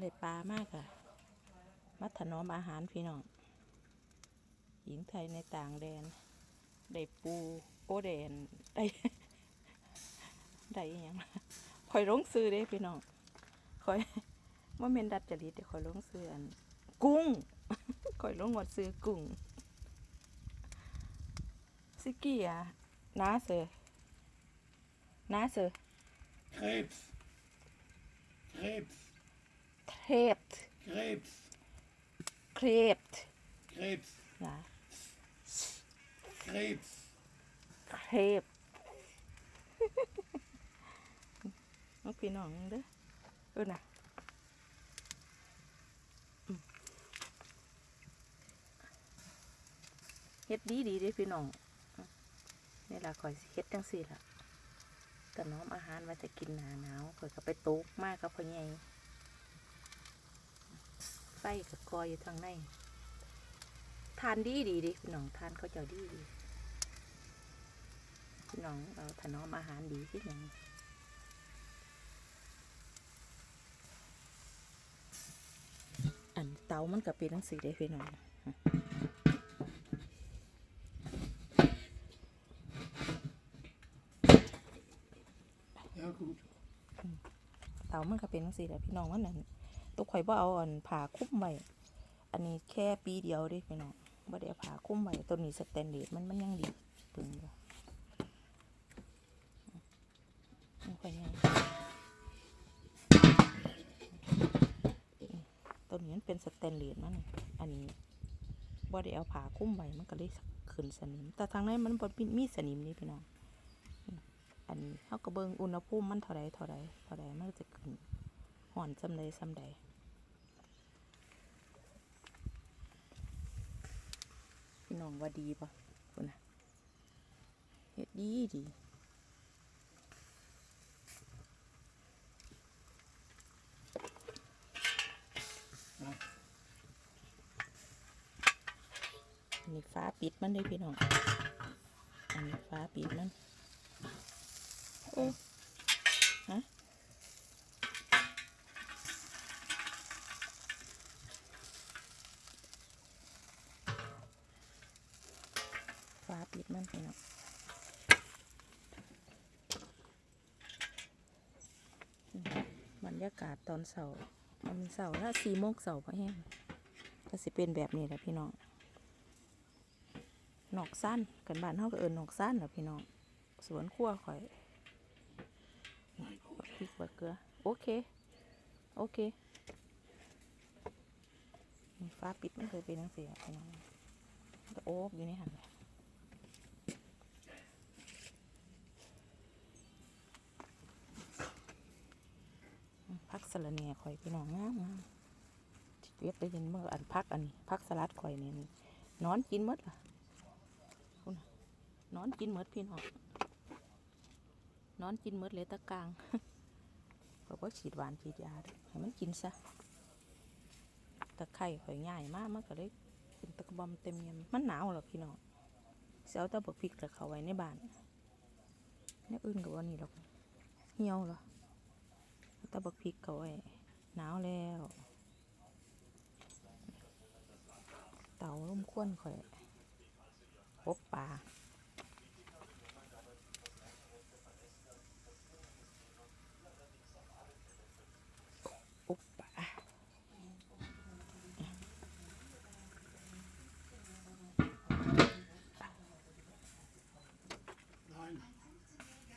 ได้ปลามากอะมัถนอมอาหารพี่น้อง หญิงไทยในต่างแดน ได้ปูโอแดน ได้ ได้ยังคอยลงซื้อเด้พี่น้องคอยว่าเมนดัดจริตเดี๋ยวคอยลงซื้ออัน กุ้งคอยลงหมดซื้อกุ้งซิกี้อะน้าเสือน้าเสือ Krebs. Krebs. เทป Krebs. เครป Krebs. นะ Krebs. เครปน้องพี่น้องเด้อเออนะอืมเฮ็ดดีดีเด้อพี่น้องอืมนี่ล่ะข่อยสิเฮ็ดจังซี่ล่ะแต่น้อมอาหารว่าจะกินหนาหนาวข่อยก็ไปตกมากกับพ่อใหญ่ ไฟกับกอยอยู่ทางในทานดีดีเดิพี่น้องทานเขาวเจ้าดีดีพี่น้องเราถนอมอาหารดีที่ยังอันเตามันก็เป็นทั้งสี่ได้พี่น้อง Ja, gut. เตามันก็เป็นทั้งสี่แหละพี่น้องมันนั่น ตัวข่อยบ่เอาอันผ่าคุ้มไว้อันนี้แค่ปีเดียวด้พี่น้องบ่ได้ผ่าคุ้มไว้ตัวนี้สแตนเลสมันมันยังดีปึงอยู่มันค่อยง่ายตัวนี้มันเป็นสแตนเลสมันอันนี้บ่ได้เอาผ่าคุ้มไว้มันก็เลยขึ้นสนิม แต่ทางในมันบ่มีมีสนิมนี่พี่น้องอันนี้เขาก็เบิ่งอุณหภูมิมันเท่าใดเท่าใดเท่าใดมันจะขึ้นห่อนซำใดซำใด พี่น้องว่าดีปะคุณนะเฮ็ดดีดีอันนี้ฟ้าปิดมันเลยพี่น้อง อันนี้ฟ้าปิดมัน โอ้ ฮะ ฟ้าปิดมันไปเนาะอืมบรรยากาศตอนเสาร์มันเสาร์ละสี่โมงเสาร์พอแห้งก็สิเป็นแบบนี้แหละพี่น้องหนอกสั้นกันบ้านเฮาก็เอินหนอกสั้นแหละพี่น้องสวนครัวข่อยบักพริกบักเกลือโอเค โอเคมีฟ้าปิดมันเคยเป็นนังเสียพี่น้องมันก็โอบอยู่ในหันแหละอืมพักสลัดเนี่ยข่อยพี่น้องงามงามเวียดได้ยินเมื่ออันพักอันนี้พักสลัดข่อยเนี่ยนี่นอนกินมดล่ะคุณน่ะนอนกินมดพี่น้องนอนกินมดเลยตะกลางบอกว่าฉีดหวานฉีดยาด้วยให้มันกินซะตะไคร่ข่อยง่ายมากมันก็เลยเป็นตะกบอมเต็มเยมมันหนาวหรอพี่น้องเสียวตะบกพริกกับเขาไว้ในบ้านเนี่ยอื่นกับว่านี่หรอกเหี่ยวเหรอ ตะบกพริกเขาไว้หนาวแล้ว เต่าล่มควนข่อยพบปลา